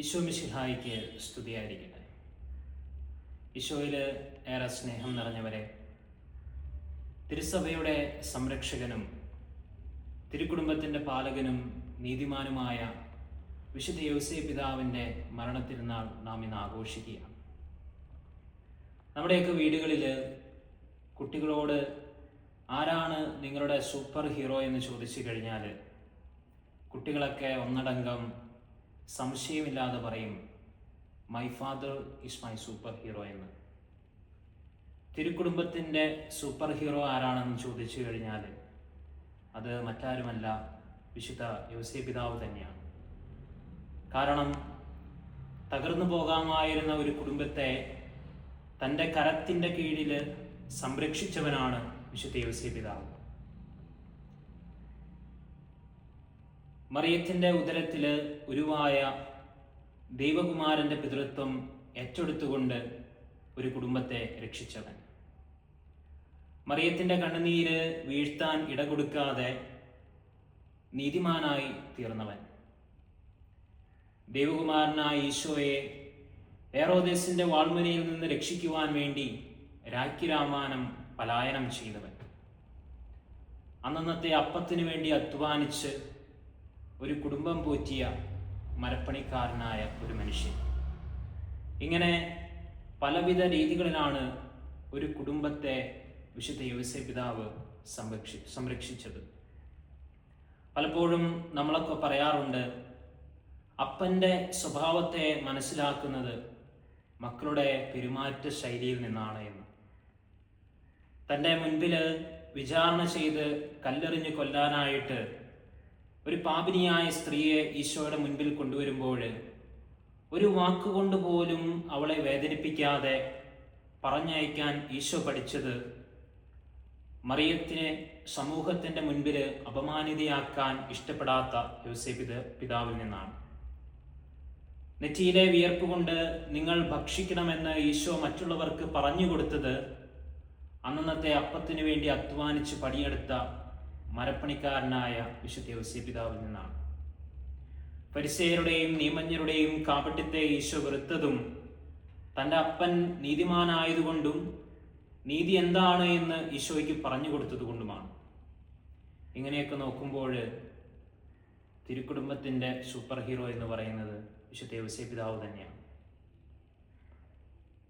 ഈശോ മിശിഹായിക്ക് സ്തുതിയായിരിക്കട്ടെ. ഈശോയിൽ ഏറെ സ്നേഹം നിറഞ്ഞവരെ തിരുസഭയുടെ സംരക്ഷകനും തിരുക്കുടുംബത്തിന്റെ പാലകനും നീതിമാനുമായ വിശുദ്ധ യോസേ പിതാവിന്റെ മരണത്തിരുന്നാൾ നാം ഇന്ന് ആഘോഷിക്കുകയാണ്. നമ്മുടെയൊക്കെ വീടുകളിൽ കുട്ടികളോട് ആരാണ് നിങ്ങളുടെ സൂപ്പർ ഹീറോ എന്ന് ചോദിച്ചു കഴിഞ്ഞാൽ കുട്ടികളൊക്കെ ഒന്നടങ്കം സംശയമില്ലാതെ പറയും my father is my superhero എന്ന്. തിരുക്കുടുംബത്തിന്റെ സൂപ്പർ ഹീറോ ആരാണെന്ന് ചോദിച്ചു കഴിഞ്ഞാൽ അത് മറ്റാരുമല്ല വിശുദ്ധ യോസേ പിതാവ് തന്നെയാണ്. കാരണം തകർന്നു പോകാമായിരുന്ന ഒരു കുടുംബത്തെ തന്റെ കരത്തിന്റെ കീഴിൽ സംരക്ഷിച്ചവനാണ് വിശുദ്ധ യോസേ പിതാവ് മറിയത്തിന്റെ ഉദരത്തിൽ ഉരുവായ ദൈവകുമാരന്റെ പിതൃത്വം ഏറ്റെടുത്തുകൊണ്ട് ഒരു കുടുംബത്തെ രക്ഷിച്ചവൻ. മറിയത്തിന്റെ കണ്ണുനീര് വീഴ്ത്താൻ ഇടകൊടുക്കാതെ നീതിമാനായി തീർന്നവൻ. ദൈവകുമാരനായ ഈശോയെ ഏറോദേശിന്റെ വാൾമുനയിൽ നിന്ന് രക്ഷിക്കുവാൻ വേണ്ടി രാഖിരാമാനം പലായനം ചെയ്തവൻ. അന്നന്നത്തെ അപ്പത്തിനു വേണ്ടി അധ്വാനിച്ച് ഒരു കുടുംബം പോറ്റിയ മരപ്പണിക്കാരനായ ഒരു മനുഷ്യൻ. ഇങ്ങനെ പലവിധ രീതികളിലാണ് ഒരു കുടുംബത്തെ വിശുദ്ധ യോസേ പിതാവ് സംരക്ഷി സംരക്ഷിച്ചത്. പലപ്പോഴും നമ്മളൊക്കെ പറയാറുണ്ട് അപ്പന്റെ സ്വഭാവത്തെ മനസ്സിലാക്കുന്നത് മക്കളുടെ പെരുമാറ്റ ശൈലിയിൽ നിന്നാണ് എന്ന്. തന്റെ മുൻപിൽ വിചാരണ ചെയ്ത് കല്ലെറിഞ്ഞ് കൊല്ലാനായിട്ട് ഒരു പാപിനിയായ സ്ത്രീയെ ഈശോയുടെ മുൻപിൽ കൊണ്ടുവരുമ്പോൾ ഒരു വാക്കുകൊണ്ട് പോലും അവളെ വേദനിപ്പിക്കാതെ പറഞ്ഞയക്കാൻ ഈശോ പഠിച്ചത് മറിയത്തിനെ സമൂഹത്തിന്റെ മുൻപിൽ അപമാനിതയാക്കാൻ ഇഷ്ടപ്പെടാത്ത യോസേപിത പിതാവിൽ നിന്നാണ്. നെറ്റിയിലെ വിയർപ്പ് കൊണ്ട് നിങ്ങൾ ഭക്ഷിക്കണമെന്ന് ഈശോ മറ്റുള്ളവർക്ക് പറഞ്ഞു കൊടുത്തത് അന്നത്തെ അപ്പത്തിനു വേണ്ടി അധ്വാനിച്ച് പണിയെടുത്ത മരപ്പണിക്കാരനായ വിശുദ്ധ യോസ്യ പിതാവിൽ നിന്നാണ്. പരിസയരുടെയും നിയമജ്ഞരുടെയും കാപട്യത്തെ ഈശോ വെറുത്തതും തന്റെ അപ്പൻ നീതിമാനായതുകൊണ്ടും നീതി എന്താണ് എന്ന് ഈശോയ്ക്ക് പറഞ്ഞു കൊടുത്തതുകൊണ്ടുമാണ്. ഇങ്ങനെയൊക്കെ നോക്കുമ്പോൾ തിരുക്കുടുംബത്തിന്റെ സൂപ്പർ ഹീറോ എന്ന് പറയുന്നത് വിശുദ്ധ യോസ്യ പിതാവ് തന്നെയാണ്.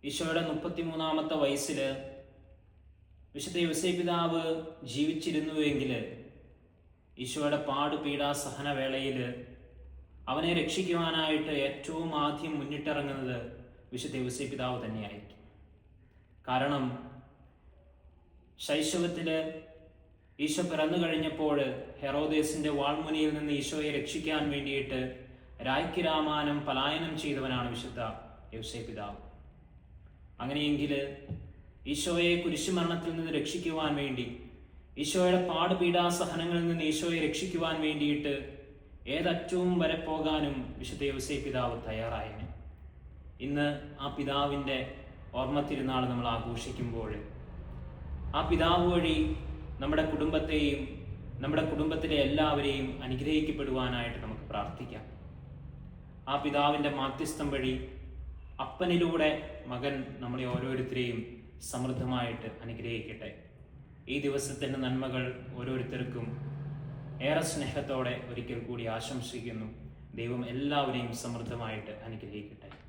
ഈശോയുടെ മുപ്പത്തിമൂന്നാമത്തെ വയസ്സിൽ വിശുദ്ധ യോസേ പിതാവ് ജീവിച്ചിരുന്നുവെങ്കിൽ ഈശോയുടെ പാട് പീഡാ സഹന വേളയിൽ അവനെ രക്ഷിക്കുവാനായിട്ട് ഏറ്റവും ആദ്യം മുന്നിട്ടിറങ്ങുന്നത് വിശുദ്ധ യോസേ പിതാവ് തന്നെയായിരിക്കും. കാരണം ശൈശവത്തിൽ ഈശോ പിറന്നു കഴിഞ്ഞപ്പോൾ ഹെറോദേസിന്റെ വാൾമുനിയിൽ നിന്ന് ഈശോയെ രക്ഷിക്കാൻ വേണ്ടിയിട്ട് രായ്ക്ക് പലായനം ചെയ്തവനാണ് വിശുദ്ധ യോസേ പിതാവ്. അങ്ങനെയെങ്കിൽ ഈശോയെ കുരിശുമരണത്തിൽ നിന്ന് രക്ഷിക്കുവാൻ വേണ്ടി ഈശോയുടെ പാടുപീഡാസഹനങ്ങളിൽ നിന്ന് ഈശോയെ രക്ഷിക്കുവാൻ വേണ്ടിയിട്ട് ഏതറ്റവും വരെ പോകാനും വിശുദ്ധ യോസേ പിതാവ് തയ്യാറായന്. ഇന്ന് ആ പിതാവിന്റെ ഓർമ്മ തിരുനാൾ നമ്മൾ ആഘോഷിക്കുമ്പോൾ ആ പിതാവ് വഴി നമ്മുടെ കുടുംബത്തെയും നമ്മുടെ കുടുംബത്തിലെ എല്ലാവരെയും അനുഗ്രഹിക്കപ്പെടുവാനായിട്ട് നമുക്ക് പ്രാർത്ഥിക്കാം. ആ പിതാവിന്റെ മാധ്യസ്ഥം വഴി അപ്പനിലൂടെ മകൻ നമ്മളെ ഓരോരുത്തരെയും സമൃദ്ധമായിട്ട് അനുഗ്രഹിക്കട്ടെ. ഈ ദിവസത്തിന്റെ നന്മകൾ ഓരോരുത്തർക്കും ഏറെ സ്നേഹത്തോടെ ഒരിക്കൽ കൂടി ആശംസിക്കുന്നു. ദൈവം എല്ലാവരെയും സമൃദ്ധമായിട്ട് അനുഗ്രഹിക്കട്ടെ.